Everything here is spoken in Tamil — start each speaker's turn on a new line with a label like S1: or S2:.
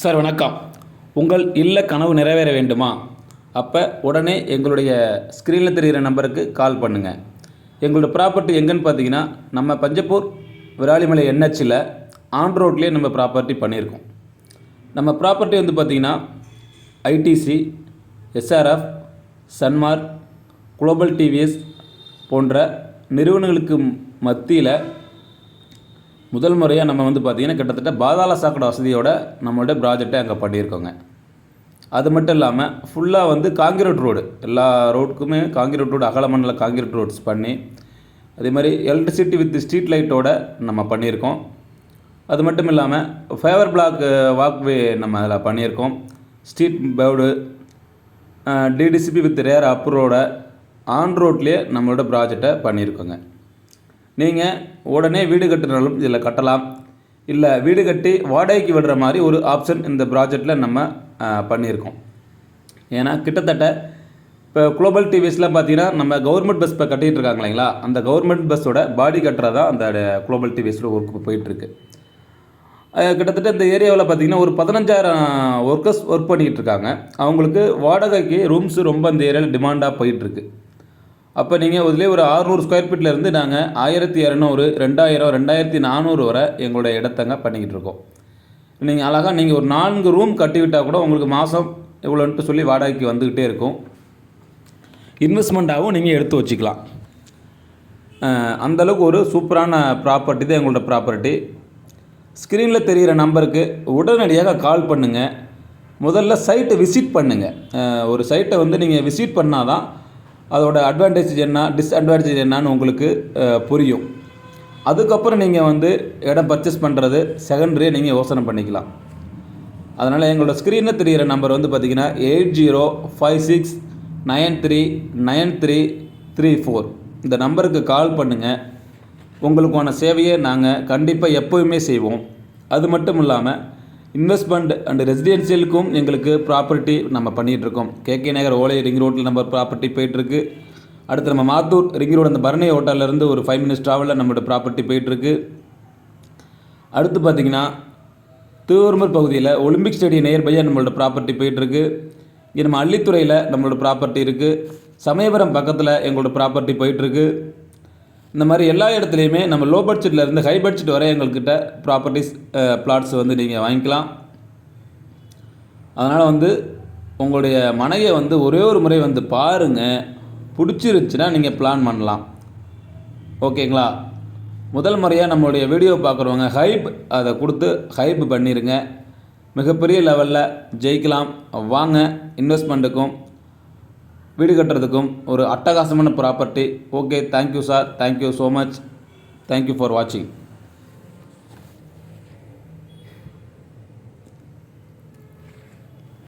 S1: சார் வணக்கம். உங்கள் இல்ல கனவு நிறைவேற வேண்டுமா? அப்போ உடனே எங்களுடைய ஸ்க்ரீனில் தெரிகிற நம்பருக்கு கால் பண்ணுங்கள் எங்களோட ப்ராப்பர்ட்டி எங்கன்னு பார்த்தீங்கன்னா நம்ம பஞ்சப்பூர் விராலிமலை என்ஹெச்சில் ஆன் ரோட்லேயே நம்ம ப்ராப்பர்ட்டி பண்ணியிருக்கோம். நம்ம ப்ராப்பர்ட்டி வந்து பார்த்திங்கன்னா ITC SRF Sanmar global TVS போன்ற நிறுவனங்களுக்கு மத்தியில் முதல் முறையாக நம்ம வந்து பார்த்திங்கன்னா கிட்டத்தட்ட பாதாள சாக்கடை வசதியோட நம்மளோட ப்ராஜெக்டை அங்கே பண்ணியிருக்கோங்க. அது மட்டும் இல்லாமல் ஃபுல்லாக வந்து காங்கிரீட் ரோடு எல்லா ரோடுக்குமே காங்கிரீட் ரோடு அகலமண்டல காங்கிரீட் ரோட்ஸ் பண்ணி அதே மாதிரி எலக்ட்ரிசிட்டி வித் ஸ்ட்ரீட் லைட்டோட நம்ம பண்ணியிருக்கோம். அது மட்டும் இல்லாமல் ஃபேவர் பிளாக் வாக்வே நம்ம அதில் பண்ணியிருக்கோம். Street bird DTCP with rare அப்ரோட on ரோட்லேயே நம்மளோட ப்ராஜெக்டை பண்ணியிருக்கோங்க. நீங்கள் உடனே வீடு கட்டுனாலும் இதில் கட்டலாம். இல்லை வீடு கட்டி வாடகைக்கு விடுற மாதிரி ஒரு ஆப்ஷன் இந்த ப்ராஜெக்டில் நம்ம பண்ணியிருக்கோம். ஏன்னா கிட்டத்தட்ட இப்போ குளோபல் டிவிஸ்லாம் பார்த்தீங்கன்னா நம்ம கவர்மெண்ட் பஸ் இப்போ கட்டிகிட்டு இருக்காங்க இல்லைங்களா? அந்த கவர்மெண்ட் பஸ்ஸோட பாடி கட்டுறதா அந்த குளோபல் டிவிஸில் ஒர்க் போயிட்டுருக்கு கிட்டத்தட்ட இந்த ஏரியாவில் பார்த்தீங்கன்னா ஒரு பதினஞ்சாயிரம் ஒர்க்கர்ஸ் ஒர்க் பண்ணிக்கிட்டு இருக்காங்க. அவங்களுக்கு வாடகைக்கு ரூம்ஸ் ரொம்ப இந்த ஏரியாவில் டிமாண்டாக போயிட்டுருக்கு அப்போ நீங்கள் இதுலேயே ஒரு ஆறுநூறு ஸ்கொயர் ஃபீட்லேருந்து நாங்கள் ஆயிரத்தி இரநூறு ரெண்டாயிரம் ரெண்டாயிரத்தி நானூறு வரை எங்களுடைய இடத்தங்க பண்ணிக்கிட்டு இருக்கோம். நீங்கள் அழகாக நீங்கள் ஒரு நான்கு ரூம் கட்டிவிட்டால் கூட உங்களுக்கு மாதம் இவ்வளோன்ட்டு சொல்லி வாடகைக்கு வந்துக்கிட்டே இருக்கும். இன்வெஸ்ட்மெண்ட்டாகவும் நீங்கள் எடுத்து வச்சுக்கலாம். அந்தளவுக்கு அந்த அளவுக்கு ஒரு சூப்பரான ப்ராப்பர்ட்டி தான் எங்களோட ப்ராப்பர்ட்டி ஸ்க்ரீனில் தெரிகிற நம்பருக்கு உடனடியாக கால் பண்ணுங்கள் முதல்ல சைட்டை விசிட் பண்ணுங்கள் ஒரு சைட்டை வந்து நீங்கள் விசிட் பண்ணால் தான் அதோட அட்வான்டேஜ் என்ன டிஸ்அட்வான்டேஜ் என்னன்னு உங்களுக்கு புரியும். அதுக்கப்புறம் நீங்கள் வந்து இடம் பர்ச்சேஸ் பண்ணுறது செகண்டரி நீங்கள் யோசனை பண்ணிக்கலாம். அதனால் எங்களோட ஸ்க்ரீனில் தெரிகிற நம்பர் வந்து பார்த்தீங்கன்னா eight zero five six nine three nine three three four இந்த நம்பருக்கு கால் பண்ணுங்கள் உங்களுக்கான சேவையை நாங்கள் கண்டிப்பாக எப்போவுமே செய்வோம். அது மட்டும் இல்லாமல் இன்வெஸ்ட்மெண்ட் அண்ட் ரெசிடென்சியலுக்கும் எங்களுக்கு ப்ராப்பர்ட்டி நம்ம பண்ணிகிட்ருக்கோம் கேகே நகர் ஓலை ரிங் ரோட்டில் நம்ம ப்ராப்பர்ட்டி போயிட்டுருக்கு. அடுத்து நம்ம மாத்தூர் ரிங் ரோடு அந்த பரணி ஹோட்டல்லேருந்து ஒரு ஃபைவ் மினிட்ஸ் ட்ராவலில் நம்மளோட ப்ராப்பர்ட்டி போயிட்டுருக்கு. அடுத்து பார்த்தீங்கன்னா திருவரும்பூர் பகுதியில் ஒலிம்பிக் ஸ்டேடியம் நியர்பையாக நம்மளோட ப்ராப்பர்ட்டி போயிட்டுருக்கு. இங்கே நம்ம அள்ளித்துறையில் நம்மளோட ப்ராப்பர்ட்டி இருக்குது சமயபுரம் பக்கத்தில் எங்களோட ப்ராப்பர்ட்டி போயிட்டுருக்கு. இந்த மாதிரி எல்லா இடத்துலையுமே நம்ம லோ பட்ஜெட்லேருந்து இருந்து ஹை பட்ஜெட் வரை எங்கள்கிட்ட ப்ராப்பர்ட்டிஸ் பிளாட்ஸ் வந்து நீங்கள் வாங்கிக்கலாம். அதனால் வந்து உங்களுடைய மனையை வந்து ஒரே ஒரு முறை வந்து பாருங்கள் பிடிச்சிருச்சுன்னா நீங்கள் பிளான் பண்ணலாம். ஓகேங்களா? முதல் முறையாக நம்மளுடைய வீடியோ பார்க்குறவங்க ஹைப் அதை கொடுத்து ஹைப் பண்ணிடுங்க மிகப்பெரிய லெவலில் ஜெயிக்கலாம். வாங்க இன்வெஸ்ட்மெண்ட்டுக்கும் வீடு கட்டுறதுக்கும் ஒரு அட்டகாசமான property okay thank you sir thank you so much thank you for வாட்சிங்